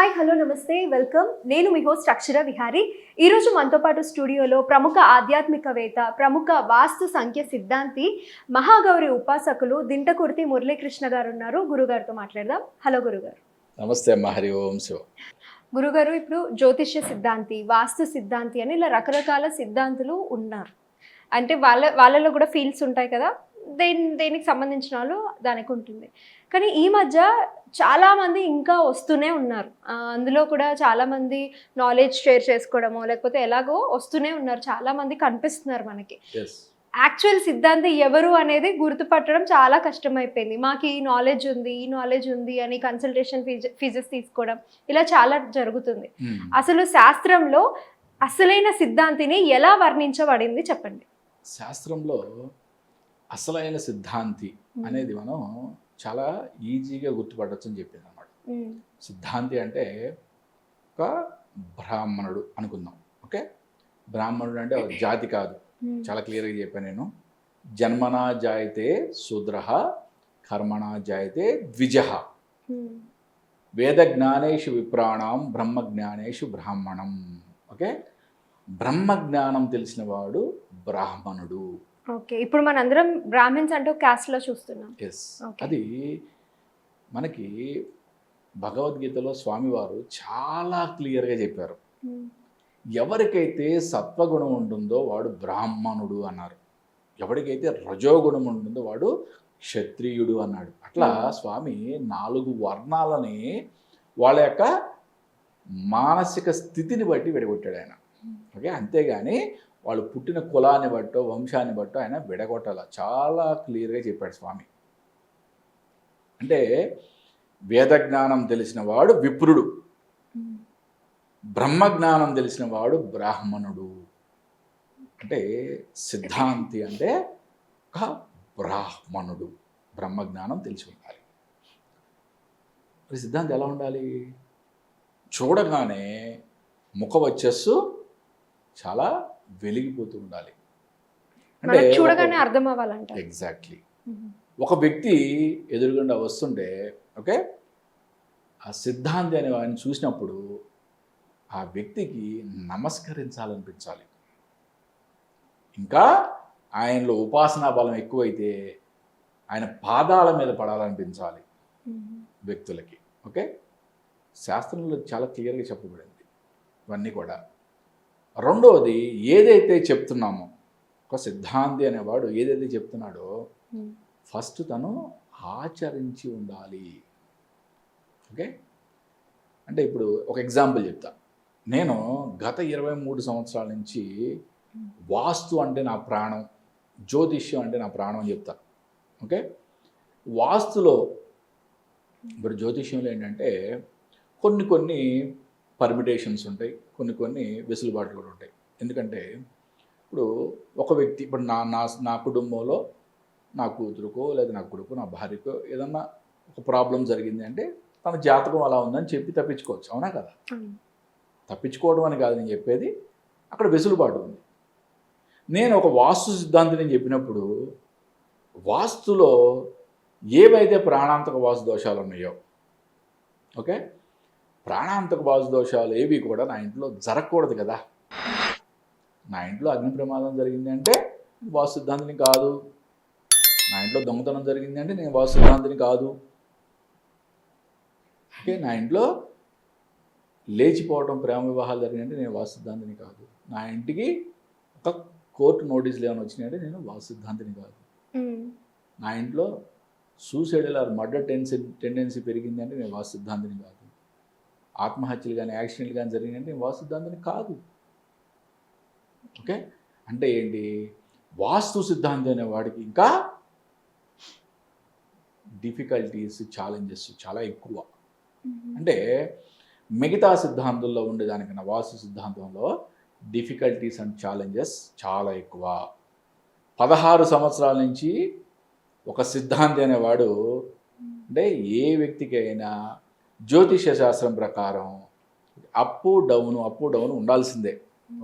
Hi hello నమస్తే welcome నేను మీ host అక్షర విహారీ. ఈరోజు మనతో పాటు స్టూడియోలో ప్రముఖ ఆధ్యాత్మికవేత్త ప్రముఖ వాస్తు సంఖ్య సిద్ధాంతి మహాగౌరి ఉపాసకులు దింటకుర్తి మురళీకృష్ణ గారు ఉన్నారు. గురుగారితో మాట్లాడదాం. హలో గురుగారు. నమస్తే అమ్మ హరి ఓం శివ. గురుగారు ఇప్పుడు జ్యోతిష్య సిద్ధాంతి వాస్తు సిద్ధాంతి అని ఇలా రకరకాల సిద్ధాంతులు ఉన్నారు. అంటే వాళ్ళ వాళ్ళలో కూడా ఫీల్డ్స్ ఉంటాయి కదా? దేని దేనికి సంబంధించిన వాళ్ళు దానికి ఉంటుంది. కానీ ఈ మధ్య చాలామంది ఇంకా వస్తూనే ఉన్నారు. అందులో కూడా చాలామంది నాలెడ్జ్ షేర్ చేసుకోవడమో లేకపోతే ఎలాగో వస్తూనే ఉన్నారు. చాలామంది కనిపిస్తున్నారు మనకి. యాక్చువల్ సిద్ధాంతి ఎవరు అనేది గుర్తుపట్టడం చాలా కష్టమైపోయింది. మాకు ఈ నాలెడ్జ్ ఉంది ఈ నాలెడ్జ్ ఉంది అని కన్సల్టేషన్ ఫీజు ఫీజెస్ తీసుకోవడం ఇలా చాలా జరుగుతుంది. అసలు శాస్త్రంలో అసలైన సిద్ధాంతిని ఎలా వర్ణించబడింది చెప్పండి? శాస్త్రంలో అసలైన సిద్ధాంతి అనేది మనం చాలా ఈజీగా గుర్తుపట్టచ్చు అని చెప్పింది అనమాట సిద్ధాంతి అంటే ఒక బ్రాహ్మణుడు అనుకుందాం. ఓకే? బ్రాహ్మణుడు అంటే ఒక జాతి కాదు. చాలా క్లియర్గా చెప్పాను నేను. జన్మనా జాయితే శూద్ర కర్మణా జాయితే ద్విజ. ఉమ్, వేద జ్ఞానేషు విప్రాణం బ్రహ్మ జ్ఞానేషు బ్రాహ్మణం. ఓకే? బ్రహ్మ జ్ఞానం తెలిసిన వాడు బ్రాహ్మణుడు. ఓకే. ఇప్పుడు మనందరం బ్రాహ్మిన్స్ అంటే క్యాస్ట్లో చూస్తున్నాం ఎస్. అది మనకి భగవద్గీతలో స్వామివారు చాలా క్లియర్గా చెప్పారు. ఎవరికైతే సత్వగుణం ఉంటుందో వాడు బ్రాహ్మణుడు అన్నారు. ఎవరికైతే రజోగుణం ఉంటుందో వాడు క్షత్రియుడు అన్నాడు. అట్లా. స్వామి నాలుగు వర్ణాలని వాళ్ళ యొక్క మానసిక స్థితిని బట్టి విడగొట్టాడు ఆయన. ఓకే. అంతేగాని వాళ్ళు పుట్టిన కులాన్ని బట్టో వంశాన్ని బట్టో ఆయన విడగొట్టాల? చాలా క్లియర్గా చెప్పాడు స్వామి. అంటే వేదజ్ఞానం తెలిసిన వాడు విప్రుడు. బ్రహ్మజ్ఞానం తెలిసిన వాడు బ్రాహ్మణుడు. అంటే సిద్ధాంతి అంటే ఒక బ్రాహ్మణుడు. బ్రహ్మజ్ఞానం తెలిసి ఉండాలి. మరి సిద్ధాంతి ఎలా ఉండాలి? చూడగానే ముఖ వచ్చస్సు చాలా వెలిగిపోతూ ఉండాలి. మనకు చూడగానే అర్థం అవ్వాలంట. ఎగ్జాక్ట్లీ ఒక వ్యక్తి ఎదురుగుండా వస్తుంటే ఓకే? ఆ సిద్ధాంతి అనే వాడిని చూసినప్పుడు ఆ వ్యక్తికి నమస్కరించాలనిపించాలి. ఇంకా ఆయనలో ఉపాసనా బలం ఎక్కువైతే ఆయన పాదాల మీద పడాలనిపించాలి వ్యక్తులకి. ఓకే? శాస్త్రంలో చాలా క్లియర్గా చెప్పబడింది. ఇవన్నీ కూడా. రెండవది ఏదైతే చెప్తున్నామో ఒక సిద్ధాంతి అనేవాడు ఏదైతే చెప్తున్నాడో ఉమ్, ఫస్ట్ తను ఆచరించి ఉండాలి. ఓకే? అంటే ఇప్పుడు ఒక ఎగ్జాంపుల్ చెప్తా. నేను గత ఇరవై మూడు సంవత్సరాల నుంచి వాస్తు అంటే నా ప్రాణం జ్యోతిష్యం అంటే నా ప్రాణం అని చెప్తా. ఓకే? వాస్తులో ఇప్పుడు జ్యోతిష్యంలో ఏంటంటే కొన్ని కొన్ని పర్మిటేషన్స్ ఉంటాయి. కొన్ని కొన్ని వెసులుబాట్లు కూడా ఉంటాయి. ఎందుకంటే ఇప్పుడు ఒక వ్యక్తి ఇప్పుడు నా నా నా కుటుంబంలో నా కూతురుకో లేదా నా కొడుకు నా భార్యకో ఏదన్నా ఒక ప్రాబ్లం జరిగింది అంటే తన జాతకం అలా ఉందని చెప్పి తప్పించుకోవచ్చు. అవునా కదా. తప్పించుకోవడం అని కాదు నేను చెప్పేది. అక్కడ వెసులుబాటు ఉంది. నేను ఒక వాస్తు సిద్ధాంతిని చెప్పినప్పుడు వాస్తులో ఏవైతే ప్రాణాంతక వాస్తు దోషాలు ఉన్నాయో ఓకే? ప్రాణాంతక వాస్తు దోషాలు ఏవి కూడా నా ఇంట్లో జరగకూడదు కదా. నా ఇంట్లో అగ్ని ప్రమాదం జరిగింది అంటే వాస్తు సిద్ధాంతిని కాదు. నా ఇంట్లో దొంగతనం జరిగింది అంటే నేను వాస్తు సిద్ధాంతిని కాదు. ఓకే నా ఇంట్లో లేచిపోవడం ప్రేమ వివాహాలు జరిగినాయంటే నేను వాస్తు సిద్ధాంతిని కాదు. నా ఇంటికి ఒక కోర్టు నోటీసులు ఏమైనా వచ్చినాయంటే నేను వాస్తు సిద్ధాంతిని కాదు. నా ఇంట్లో suicidal or murder Tennessee tendency పెరిగింది అంటే నేను వాస్తు సిద్ధాంతిని కాదు. ఆత్మహత్యలు కానీ యాక్సిడెంట్లు కానీ జరిగినాయంటే నేను వాస్తు సిద్ధాంతిని కాదు. ఓకే? అంటే ఏంటి? వాస్తు సిద్ధాంతి అనే వాడికి ఇంకా డిఫికల్టీస్ ఛాలెంజెస్ చాలా ఎక్కువ. అంటే మిగతా సిద్ధాంతంలో ఉండేదానికన్నా వాస్తు సిద్ధాంతంలో డిఫికల్టీస్ అండ్ ఛాలెంజెస్ చాలా ఎక్కువ. పదహారు సంవత్సరాల నుంచి ఒక సిద్ధాంతి అనేవాడు అంటే ఏ వ్యక్తికి అయినా జ్యోతిష శాస్త్రం ప్రకారం అప్పు డౌన్ అప్పు డౌన్ ఉండాల్సిందే.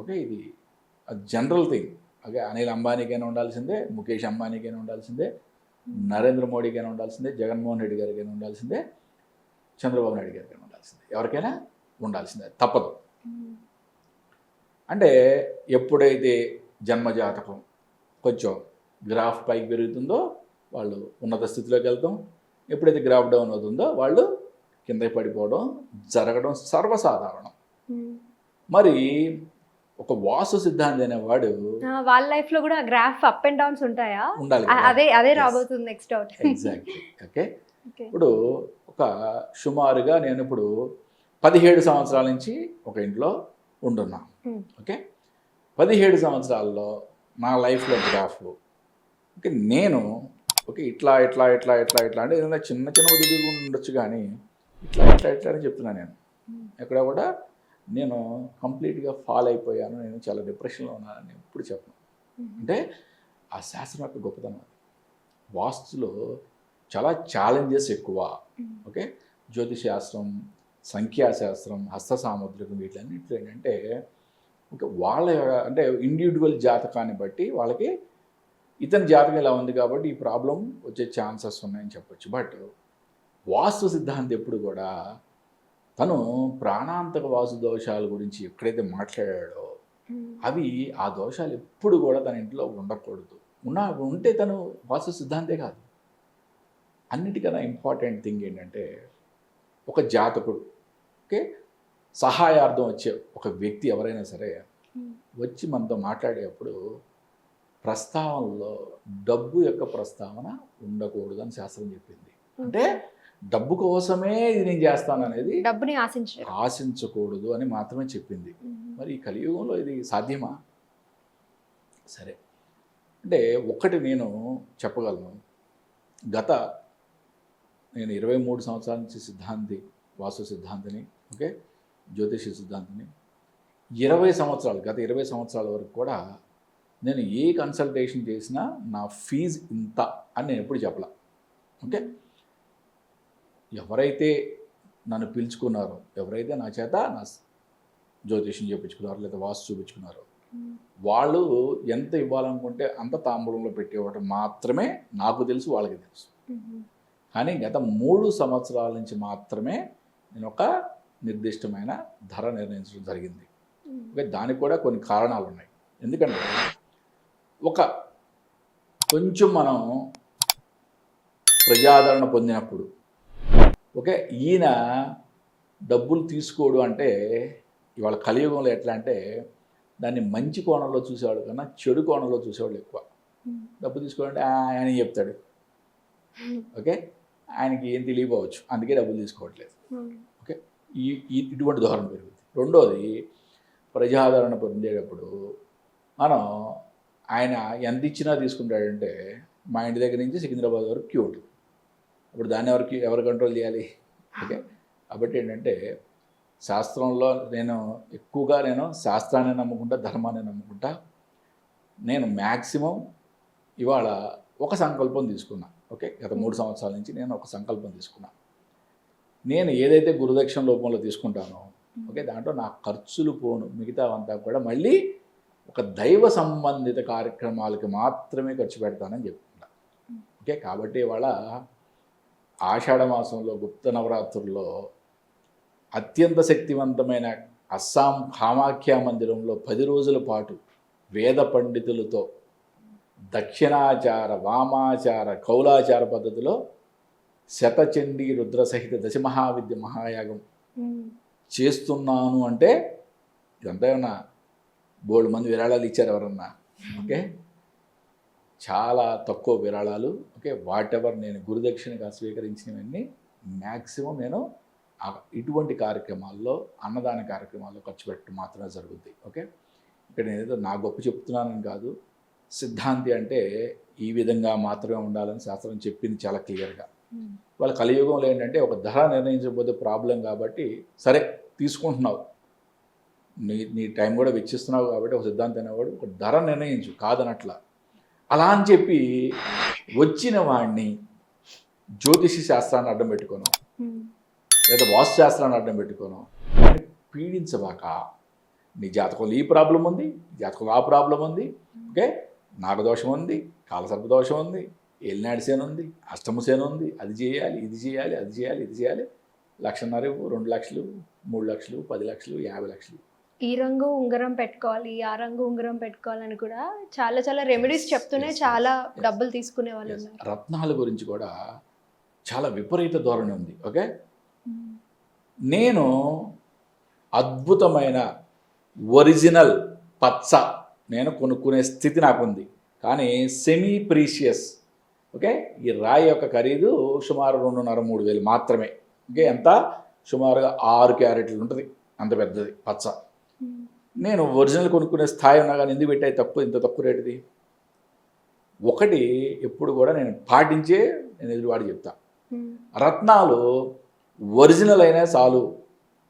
ఓకే ఇది జనరల్ థింగ్ ఓకే అనిల్ అంబానీకైనా ఉండాల్సిందే ముఖేష్ అంబానీకైనా ఉండాల్సిందే నరేంద్ర మోడీకైనా ఉండాల్సిందే జగన్మోహన్ రెడ్డి గారికైనా ఉండాల్సిందే చంద్రబాబు నాయుడు గారికైనా ఉండాల్సిందే. ఉండాల్సిందే ఎవరికైనా ఉండాల్సిందే. తప్పదు. అంటే ఎప్పుడైతే జన్మజాతకం కొంచెం గ్రాఫ్ పైకి పెరుగుతుందో వాళ్ళు ఉన్నత స్థితిలోకి వెళ్తాం. ఎప్పుడైతే గ్రాఫ్ డౌన్ అవుతుందో వాళ్ళు కిందకి పడిపోవడం జరగడం సర్వసాధారణం. మరి ఒక వాసు సిద్ధాంతి అనేవాడు వాళ్ళ లైఫ్లో కూడా గ్రాఫ్ అప్ అండ్ డౌన్స్ ఉంటాయా? ఉండాలి కదా. అదే అదే. రాబోతుంది నెక్స్ట్ డౌట్ ఎగ్జాక్ట్లీ ఓకే ఇప్పుడు ఒక సుమారుగా నేను ఇప్పుడు పదిహేడు సంవత్సరాల నుంచి ఒక ఇంట్లో ఉంటున్నా. Hmm. ఓకే పదిహేడు సంవత్సరాల్లో నా లైఫ్లో గ్రాఫ్ ఓకే నేను ఓకే ఇట్లా ఇట్లా ఇట్లా ఇట్లా ఇట్లా అంటే ఏదైనా చిన్న చిన్న ఉండొచ్చు కానీ ఇట్లా ఇట్లా ఇట్లా అని చెప్తున్నాను నేను. ఎక్కడ కూడా నేను కంప్లీట్గా ఫాల్ అయిపోయాను. నేను చాలా డిప్రెషన్లో ఉన్నానని ఎప్పుడు చెప్పను. అంటే ఆ శాస్త్రం యొక్క గొప్పతనం అది. వాస్తులో చాలా ఛాలెంజెస్ ఎక్కువ. ఓకే? జ్యోతిష్ శాస్త్రం సంఖ్యాశాస్త్రం హస్త సాముద్రికం వీటిలన్నింటిలో ఏంటంటే ఓకే వాళ్ళ అంటే ఇండివిజువల్ జాతకాన్ని బట్టి వాళ్ళకి ఇతని జాతకం ఇలా ఉంది కాబట్టి ఈ ప్రాబ్లం వచ్చే ఛాన్సెస్ ఉన్నాయని చెప్పొచ్చు. బట్ వాస్తు సిద్ధాంతి ఎప్పుడు కూడా తను ప్రాణాంతక వాసు దోషాల గురించి ఎక్కడైతే మాట్లాడాడో అవి ఆ దోషాలు ఎప్పుడు కూడా తన ఇంట్లో ఉండకూడదు. ఉన్నా ఉంటే తను వాస్తు సిద్ధాంతే కాదు. అన్నిటికన్నా ఇంపార్టెంట్ థింగ్ ఏంటంటే ఒక జాతకుడు ఓకే? సహాయార్థం వచ్చే ఒక వ్యక్తి ఎవరైనా సరే వచ్చి మనతో మాట్లాడేటప్పుడు ప్రస్తావనలో డబ్బు యొక్క ప్రస్తావన ఉండకూడదు అని శాస్త్రం చెప్పింది. అంటే డబ్బు కోసమే ఇది నేను చేస్తాను అనేది డబ్బుని ఆశించారు. ఆశించకూడదు అని మాత్రమే చెప్పింది. మరి ఈ కలియుగంలో ఇది సాధ్యమా? సరే. అంటే ఒక్కటి నేను చెప్పగలను. గత నేను ఇరవై మూడు సంవత్సరాల నుంచి సిద్ధాంతి వాస్తు సిద్ధాంతిని ఓకే? జ్యోతిష సిద్ధాంతిని ఇరవై సంవత్సరాలు గత ఇరవై సంవత్సరాల వరకు కూడా నేను ఏ కన్సల్టేషన్ చేసినా నా ఫీజు ఇంత అని నేను ఎప్పుడు చెప్పలా. ఓకే? ఎవరైతే నన్ను పిలుచుకున్నారో ఎవరైతే నా చేత నా జ్యోతిష్యం చేయించుకున్నారో లేదా వాస్తు చూపించుకున్నారో వాళ్ళు ఎంత ఇవ్వాలనుకుంటే అంత తాంబూలంలో పెట్టేవాడు మాత్రమే నాకు తెలుసు వాళ్ళకి తెలుసు. కానీ గత మూడు సంవత్సరాల నుంచి మాత్రమే నేను ఒక నిర్దిష్టమైన ధర నిర్ణయించడం జరిగింది. దానికి కూడా కొన్ని కారణాలు ఉన్నాయి. ఎందుకంటే ఒక కొంచెం మనం ప్రజాదరణ పొందినప్పుడు ఓకే ఈయన డబ్బులు తీసుకోడు అంటే ఇవాళ కలియుగంలో ఎట్లా అంటే దాన్ని మంచి కోణంలో చూసేవాడు కన్నా చెడు కోణంలో చూసేవాళ్ళు ఎక్కువ. డబ్బు తీసుకోవాలంటే "ఆ, ఆయన చెప్తాడు. ఓకే ఆయనకి ఏం తెలియపోవచ్చు అందుకే డబ్బులు తీసుకోవట్లేదు. ఈ ఈ- ఇటువంటి ధోరణి పెరుగుతుంది రెండోది ప్రజాదరణ పొందేటప్పుడు మనం ఆయన ఎంత ఇచ్చినా తీసుకుంటాడంటే మా ఇంటి దగ్గర నుంచి సికింద్రాబాద్ వరకు క్యూ ఉంటుంది. అప్పుడు దాన్ని ఎవరికి ఎవరు కంట్రోల్ చేయాలి? ఓకే కాబట్టి ఏంటంటే శాస్త్రంలో నేను ఎక్కువగా నేను శాస్త్రాన్ని నమ్ముకుంటా ధర్మాన్ని నమ్ముకుంటా. నేను మ్యాక్సిమం ఇవాళ ఒక సంకల్పం తీసుకున్నా. ఓకే గత మూడు సంవత్సరాల నుంచి నేను ఒక సంకల్పం తీసుకున్నా. నేను ఏదైతే గురుదక్షిణ రూపంలో తీసుకుంటానో ఓకే దాంట్లో నా ఖర్చులు పోను. మిగతా అంతా కూడా మళ్ళీ ఒక దైవ సంబంధిత కార్యక్రమాలకి మాత్రమే ఖర్చు పెడతానని చెప్తున్నా. ఓకే కాబట్టి ఇవాళ ఆషాఢ మాసంలో గుప్త నవరాత్రుల్లో అత్యంత శక్తివంతమైన అస్సాం కామాఖ్య మందిరంలో పది రోజుల పాటు వేద పండితులతో దక్షిణాచార వామాచార కౌలాచార పద్ధతిలో శతచండీ రుద్ర సహిత దశమహావిద్య మహాయాగం చేస్తున్నాను అంటే ఇదంతా ఏమన్నా బోల్డ్ మంది విరాళాలు ఇచ్చారు ఎవరన్నా? ఓకే. చాలా తక్కువ విరాళాలు ఓకే? వాట్ ఎవర్ నేను గురుదక్షిణగా స్వీకరించినవన్నీ మ్యాక్సిమం నేను ఇటువంటి కార్యక్రమాల్లో అన్నదాన కార్యక్రమాల్లో ఖర్చు పెట్టడం మాత్రమే జరుగుద్ది ఓకే? ఇక్కడ నేను ఏదో నా గొప్ప చెప్తున్నానని కాదు. సిద్ధాంతి అంటే ఈ విధంగా మాత్రమే ఉండాలని శాస్త్రం చెప్పింది చాలా క్లియర్గా. వాళ్ళ కలియుగంలో ఏంటంటే ఒక ధర నిర్ణయించకపోతే ప్రాబ్లం కాబట్టి సరే తీసుకుంటున్నావు. నీ నీ టైం కూడా వెచ్చిస్తున్నావు కాబట్టి ఒక సిద్ధాంతం అనేవాడు ఒక ధర నిర్ణయించు కాదనట్ల. అలా అని చెప్పి వచ్చిన వాడిని జ్యోతిష శాస్త్రాన్ని అడ్డం పెట్టుకోను. లేదా వాస్తు శాస్త్రాన్ని అడ్డం పెట్టుకోను. పీడించబాక నీ జాతకంలో ఈ ప్రాబ్లం ఉంది జాతకంలో ఆ ప్రాబ్లం ఉంది ఓకే? నాగదోషం ఉంది కాలసర్ప దోషం ఉంది ఏలినాడు సేన ఉంది అష్టమ సేన ఉంది అది చేయాలి ఇది చేయాలి అది చేయాలి ఇది చేయాలి. లక్షన్నర రెండు లక్షలు మూడు లక్షలు పది లక్షలు యాభై లక్షలు. ఈ రంగు ఉంగరం పెట్టుకోవాలి ఆ రంగు ఉంగరం పెట్టుకోవాలని కూడా చాలా చాలా రెమెడీస్ చెప్తూనే చాలా. డబ్బులు తీసుకునే వాళ్ళు. ఉన్నారు. రత్నాల గురించి కూడా చాలా విపరీత ధోరణి ఉంది ఓకే? నేను అద్భుతమైన ఒరిజినల్ పచ్చ నేను కొనుక్కునే స్థితి నాకుంది కానీ సెమీ ప్రీషియస్ ఓకే? ఈ రాయి యొక్క ఖరీదు సుమారు రెండున్నర మూడు వేలు మాత్రమే ఓకే? ఎంత? సుమారుగా ఆరు క్యారెట్లు ఉంటుంది అంత పెద్దది పచ్చ. నేను ఒరిజినల్ కొనుక్కునే స్థాయి ఉన్నా కానీ ఎందుకు పెట్టాయి తక్కువ ఇంత తక్కువ రేటుది? ఒకటి ఎప్పుడు కూడా నేను పాటించే నేను ఎదురువాడి చెప్తా. రత్నాలు ఒరిజినల్ అయినా చాలు.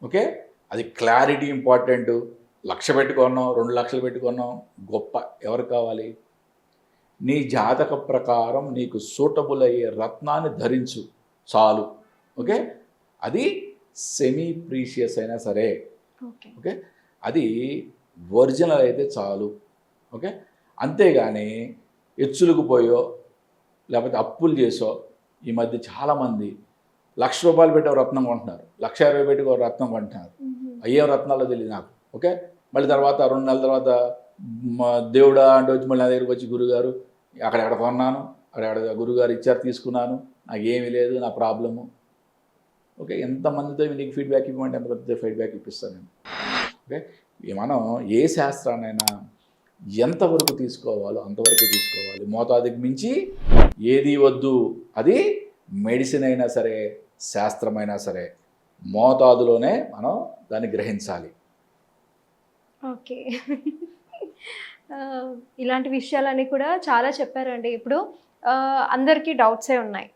ఓకే? అది క్లారిటీ ఇంపార్టెంట్. లక్ష పెట్టుకున్నాం రెండు లక్షలు పెట్టుకున్నాం గొప్ప. ఎవరు కావాలి? నీ జాతక ప్రకారం నీకు సూటబుల్ అయ్యే రత్నాన్ని ధరించు. చాలు. ఓకే? అది సెమీ ప్రీషియస్ అయినా సరే. ఓకే. ఓకే? అది ఒరిజినల్ అయితే చాలు. ఓకే? అంతేగాని ఎచ్చులకు పోయో లేకపోతే అప్పులు చేసో ఈ మధ్య చాలామంది లక్ష రూపాయలు పెట్టి ఒక రత్నం కొంటున్నారు. లక్ష ఇరవై పెట్టి ఒక రత్నం కొంటున్నారు. అయ్యే రత్నాలో తెలియదు నాకు. ఓకే? మళ్ళీ తర్వాత రెండు నెలల తర్వాత మా దేవుడా అంటే వచ్చి మళ్ళీ నా దగ్గరికి వచ్చి గురుగారు అక్కడ ఎక్కడ కొన్నాను అక్కడ గురుగారు ఇచ్చారు తీసుకున్నాను నాకు ఏమీ లేదు నా ప్రాబ్లము. ఓకే? ఎంతమందితో నీకు ఫీడ్బ్యాక్ ఇవ్వమంటే ఎంత పెద్ద ఫీడ్బ్యాక్ ఇప్పిస్తాను నేను. అంటే మనం ఏ శాస్త్రాన్నైనా ఎంతవరకు తీసుకోవాలో అంతవరకు తీసుకోవాలి. మోతాదుకి మించి ఏది వద్దు అది మెడిసిన్ అయినా సరే శాస్త్రమైనా సరే మోతాదులోనే మనం దాన్ని గ్రహించాలి. ఓకే. ఇలాంటి విషయాలన్నీ కూడా చాలా చెప్పారండి. ఇప్పుడు అందరికీ డౌట్సే ఉన్నాయి.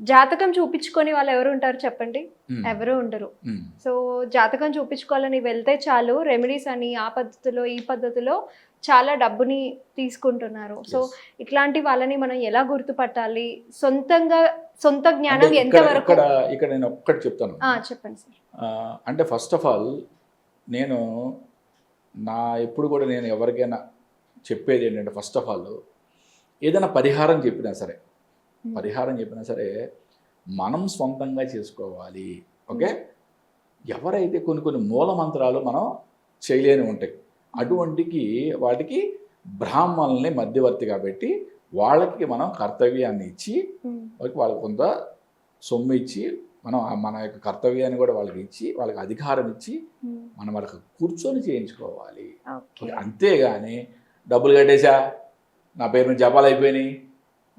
జాతకం చూపించుకొని వాళ్ళు ఎవరు ఉంటారు చెప్పండి? ఎవరు ఉండరు. సో జాతకం చూపించుకోవాలని వెళ్తే చాలు రెమెడీస్ అని ఆ పద్ధతిలో ఈ పద్ధతిలో చాలా డబ్బుని తీసుకుంటున్నారు. సో. ఇట్లాంటి వాళ్ళని మనం ఎలా గుర్తుపట్టాలి? సొంతంగా సొంత జ్ఞానం ఇక్కడ ఎంతవరకు? ఇక్కడ ఇక్కడ నేను ఒక్కటి చెప్తాను. చెప్పండి సార్. అంటే ఫస్ట్ ఆఫ్ ఆల్ నేను నా ఎప్పుడు కూడా నేను ఎవరికైనా చెప్పేది ఏంటంటే ఫస్ట్ ఆఫ్ ఆల్ ఏదైనా పరిహారం చెప్పినా సరే పరిహారం చెప్పినా సరే మనం సొంతంగా చేసుకోవాలి. ఓకే? ఎవరైతే కొన్ని కొన్ని మూల మంత్రాలు మనం చేయలేని ఉంటాయి అటువంటికి వాటికి బ్రాహ్మణుల్ని మధ్యవర్తిగా పెట్టి వాళ్ళకి మనం కర్తవ్యాన్ని ఇచ్చి ఉమ్, వాళ్ళకి వాళ్ళకి కొంత సొమ్ము ఇచ్చి మనం మన యొక్క కర్తవ్యాన్ని కూడా వాళ్ళకి ఇచ్చి వాళ్ళకి అధికారం ఇచ్చి మనం వాళ్ళకి కూర్చొని చేయించుకోవాలి. అంతేగాని డబ్బులు కట్టేశా? నా పేరు మీద జపాలు అయిపోయినాయి.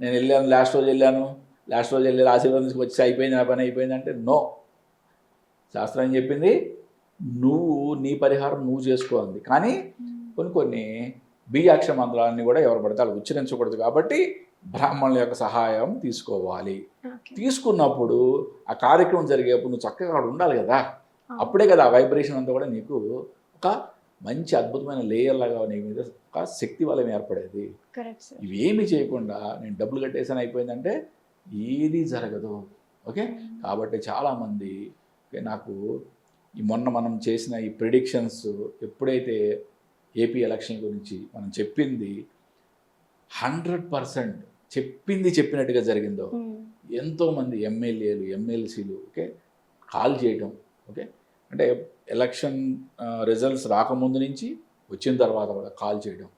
నేను వెళ్ళాను లాస్ట్ రోజు వెళ్ళాను. లాస్ట్ రోజు వెళ్ళి ఆశీర్వాదం వచ్చి అయిపోయింది నా పని అయిపోయింది అంటే నో. శాస్త్రం ఏం చెప్పింది? నువ్వు నీ పరిహారం నువ్వు చేసుకోవాలి కానీ కొన్ని కొన్ని బీజాక్షర మంత్రాలన్నీ కూడా ఎవరు పడితే వాళ్ళు ఉచ్చరించకూడదు కాబట్టి బ్రాహ్మణుల యొక్క సహాయం తీసుకోవాలి. తీసుకున్నప్పుడు ఆ కార్యక్రమం జరిగేప్పుడు నువ్వు చక్కగా అక్కడ ఉండాలి కదా. అప్పుడే కదా ఆ వైబ్రేషన్ అంతా కూడా నీకు ఒక మంచి అద్భుతమైన లేయర్ లాగా నీ మీద ఒక శక్తి వలయం ఏర్పడేది. ఇవేమీ చేయకుండా నేను డబ్బులు కట్టేసాను అయిపోయిందంటే ఏది జరగదు. ఓకే? కాబట్టి చాలామంది నాకు ఈ మొన్న మనం చేసిన ఈ ప్రిడిక్షన్స్ ఎప్పుడైతే ఏపీ ఎలక్షన్ గురించి మనం చెప్పింది హండ్రెడ్ పర్సెంట్ చెప్పింది చెప్పినట్టుగా జరిగిందో ఉమ్, ఎంతోమంది ఎమ్మెల్యేలు ఎమ్మెల్సీలు ఓకే కాల్ చేయడం ఓకే అంటే ఎలక్షన్ రిజల్ట్స్ రాకముందు నుంచి వచ్చిన తర్వాత కూడా కాల్ చేయడం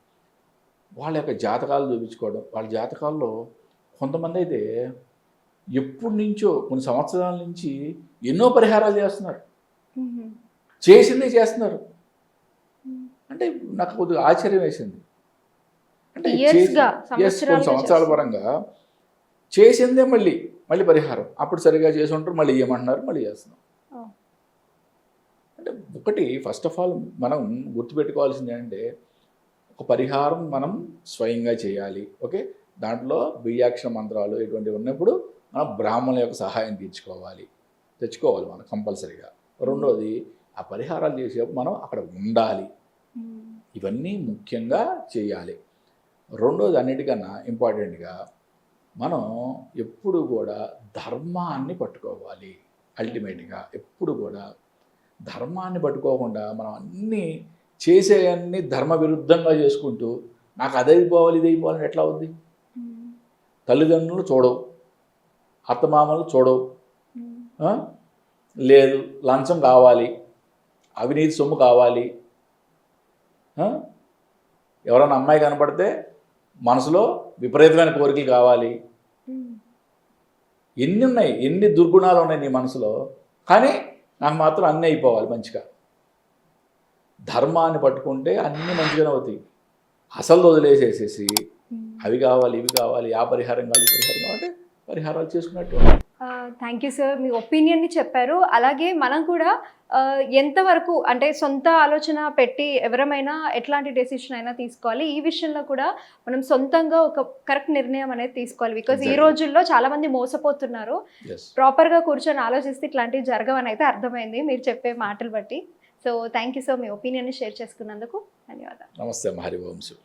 వాళ్ళ యొక్క జాతకాలు చూపించుకోవడం వాళ్ళ జాతకాల్లో కొంతమంది అయితే ఎప్పటి నుంచో కొన్ని సంవత్సరాల నుంచి ఎన్నో పరిహారాలు చేస్తున్నారు చేసిందే చేస్తున్నారు. అంటే నాకు కొద్దిగా ఆశ్చర్యం వేసింది అంటే కొన్ని సంవత్సరాల చేస్తున్నారు. పరంగా చేసిందే మళ్ళీ మళ్ళీ పరిహారం అప్పుడు సరిగా చేసి ఉంటారు మళ్ళీ ఏమంటున్నారు మళ్ళీ చేస్తున్నాం Oh. అంటే ఒకటి ఫస్ట్ ఆఫ్ ఆల్ మనం గుర్తుపెట్టుకోవాల్సింది ఏంటంటే ఒక పరిహారం మనం స్వయంగా చేయాలి ఓకే? దాంట్లో బీజాక్షర మంత్రాలు ఇటువంటివి ఉన్నప్పుడు మనం బ్రాహ్మణుల యొక్క సహాయం తీర్చుకోవాలి తెచ్చుకోవాలి మనం కంపల్సరీగా. రెండోది ఆ పరిహారాలు చేసేటప్పుడు మనం అక్కడ ఉండాలి. ఇవన్నీ ముఖ్యంగా చేయాలి. రెండోది అన్నిటికన్నా ఇంపార్టెంట్గా మనం ఎప్పుడు కూడా ధర్మాన్ని పట్టుకోవాలి అల్టిమేట్గా ఎప్పుడు కూడా ధర్మాన్ని పట్టుకోకుండా మనం అన్నీ చేసేవన్నీ ధర్మ విరుద్ధంగా చేసుకుంటూ నాకు అది అయిపోవాలి ఇది అయిపోవాలని ఎట్లా అవుద్ది? తల్లిదండ్రులు చూడవు. అత్తమామలు చూడవు? లేదు లంచం కావాలి అవినీతి సొమ్ము కావాలి? ఎవరైనా అమ్మాయి కనపడితే మనసులో విపరీతమైన కోరికలు కావాలి. ఎన్ని ఉన్నాయి? ఎన్ని దుర్గుణాలు ఉన్నాయి నీ మనసులో? కానీ నాకు మాత్రం అన్నీ అయిపోవాలి మంచిగా ధర్మాన్ని పట్టుకుంటే అన్నీ మంచిగానే అవుతాయి అసలు వదిలేసేసేసి. అవి కావాలి ఇవి కావాలి ఆ పరిహారం కావాలి పరిహారం కావాలి అంటే పరిహారాలు చేసుకున్నట్టు థ్యాంక్ యూ సార్ మీ ఒపీనియన్ని చెప్పారు. అలాగే మనం కూడా ఎంతవరకు అంటే సొంత ఆలోచన పెట్టి ఎవరమైనా ఎట్లాంటి డెసిషన్ అయినా తీసుకోవాలి. ఈ విషయంలో కూడా మనం సొంతంగా ఒక కరెక్ట్ నిర్ణయం అనేది తీసుకోవాలి. బికాజ్ ఈ. రోజుల్లో చాలా మంది మోసపోతున్నారు ప్రాపర్గా కూర్చొని ఆలోచిస్తే ఇట్లాంటివి జరగవని అయితే అర్థమైంది మీరు చెప్పే మాటలు బట్టి. సో థ్యాంక్ యూ సో మీ ఒపీనియన్ని షేర్ చేసుకున్నందుకు ధన్యవాదాలు. నమస్తే హరివంశు